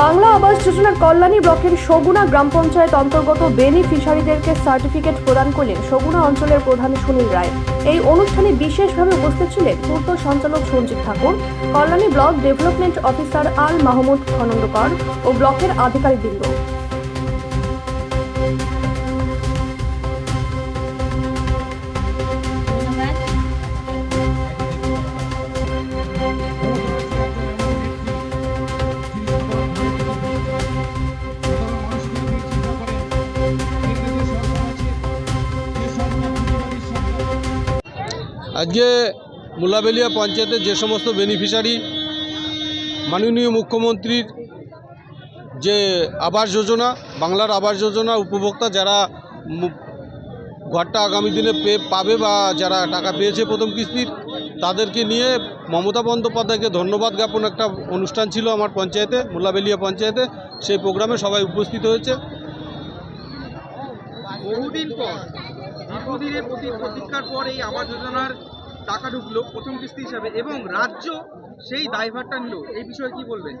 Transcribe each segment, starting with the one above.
বাংলা আবাস যোজনার কল্যাণী ব্লকের সগুনা গ্রাম পঞ্চায়েত অন্তর্গত বেনিফিশারিদেরকে সার্টিফিকেট প্রদান করলেন সগুনা অঞ্চলের প্রধান সুনীল রায়। এই অনুষ্ঠানে বিশেষভাবে উপস্থিত ছিলেন পূর্ত সঞ্চালক Sanjit Thakur, Kalyani block development officer Al Mahmud Khandakar ও ব্লকের আধিকারিকবৃন্দ। আজকে মুলাবেলিয়া পঞ্চায়েতের যে সমস্ত বেনিফিশিয়ারি মাননীয় মুখ্যমন্ত্রীর যে আবাস যোজনা, বাংলার আবাস যোজনা উপভোক্তা যারা ঘরটা আগামী দিনে পে পাবে বা যারা টাকা পেয়েছে প্রথম কিস্তির, তাদেরকে নিয়ে মমতা বন্দ্যোপাধ্যায়কে ধন্যবাদ জ্ঞাপন একটা অনুষ্ঠান ছিল আমার পঞ্চায়েতে, মুলাবেলিয়া পঞ্চায়েতে। সেই প্রোগ্রামে সবাই উপস্থিত হয়েছে। বহুদিন পর। দীর্ঘদিনের প্রতি প্রতীক্ষার পর এই আবাস যোজনার টাকা ঢুকলো প্রথম কিস্তি হিসাবে এবং রাজ্য সেই দায়ভারটা নিল। এই বিষয়ে কি বলবেন?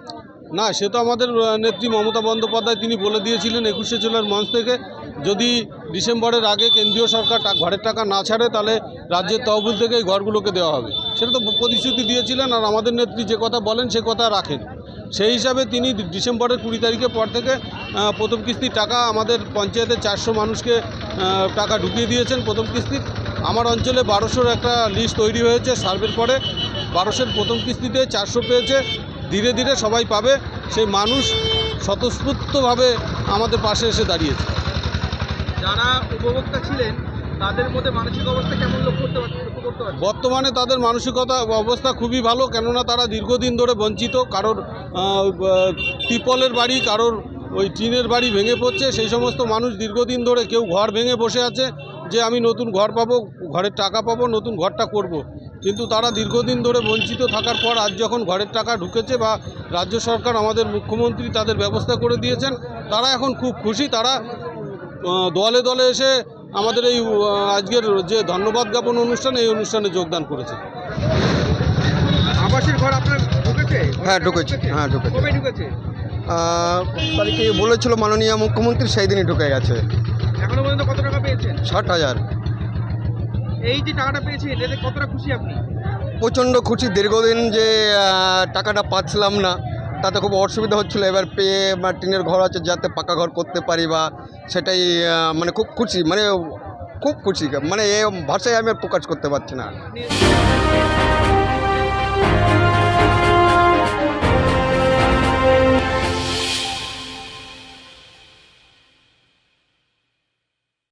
না, সে তো আমাদের নেত্রী মমতা বন্দ্যোপাধ্যায় তিনি বলে দিয়েছিলেন একুশে জেলার মঞ্চ থেকে যদি ডিসেম্বরের আগে কেন্দ্রীয় সরকার ঘরের টাকা না ছাড়ে, তাহলে রাজ্যের তহবিল থেকে এই ঘরগুলোকে দেওয়া হবে। সেটা তো প্রতিশ্রুতি দিয়েছিলেন আর আমাদের নেত্রী যে কথা বলেন, সে কথা রাখেন। সেই হিসাবে তিনি ডিসেম্বরের কুড়ি তারিখের পর থেকে প্রথম কিস্তির টাকা আমাদের পঞ্চায়েতের চারশো মানুষকে টাকা ঢুকিয়ে দিয়েছেন প্রথম কিস্তির আমার অঞ্চলে বারোশোর একটা লিস্ট তৈরি হয়েছে সার্ভের পরে। বারোশোর প্রথম কিস্তিতে চারশো পেয়েছে। ধীরে ধীরে সবাই পাবে। সেই মানুষ স্বতঃস্ফূর্তভাবে আমাদের পাশে এসে দাঁড়িয়েছে। যারা উপভোক্তা ছিলেন, তাদের মধ্যে মানসিক অবস্থা কেমন লক্ষ্য করতে পারছে লক্ষ্য করতে পারছে বর্তমানে তাদের মানসিকতা অবস্থা খুবই ভালো, কেননা তারা দীর্ঘদিন ধরে বঞ্চিত। কারোর ত্রিপলের বাড়ি, কারোর ওই টিনের বাড়ি ভেঙে পড়ছে। সেই সমস্ত মানুষ দীর্ঘদিন ধরে কেউ ঘর ভেঙে বসে আছে, যে আমি নতুন ঘর পাবো, ঘরের টাকা পাবো, নতুন ঘরটা করব। কিন্তু তারা দীর্ঘদিন ধরে বঞ্চিত থাকার পর, আজ যখন ঘরের টাকা ঢুকেছে বা রাজ্য সরকার আমাদের মুখ্যমন্ত্রী তাদের ব্যবস্থা করে দিয়েছেন, তারা এখন খুব খুশি। তারা দলে দলে এসে আমাদের এই আজকের যে ধন্যবাদ জ্ঞাপন অনুষ্ঠান এই অনুষ্ঠানে যোগদান করেছে। আবাসের ঘর আপনার ঢুকেছে? হ্যাঁ, ঢুকেছে। হ্যাঁ, ঢুকেছে। তারিখে বলেছিল মাননীয় মুখ্যমন্ত্রী সেই দিনই ঢুকে গেছে। এখনও পর্যন্ত কত টাকা পেয়েছেন? ষাট হাজার। এই যে টাকাটা পেয়েছেন এতে কতটা খুশি আপনি? প্রচণ্ড খুশি। দীর্ঘদিন যে টাকাটা পাচ্ছিলাম না তাতে খুব অসুবিধা হচ্ছিল। এবার পেয়ে বা টিনের ঘর আছে, যাতে পাকা ঘর করতে পারি বা সেটাই মানে খুব খুশি মানে খুব খুশি। মানে এ ভাষায় আমি প্রকাশ করতে পারছি না।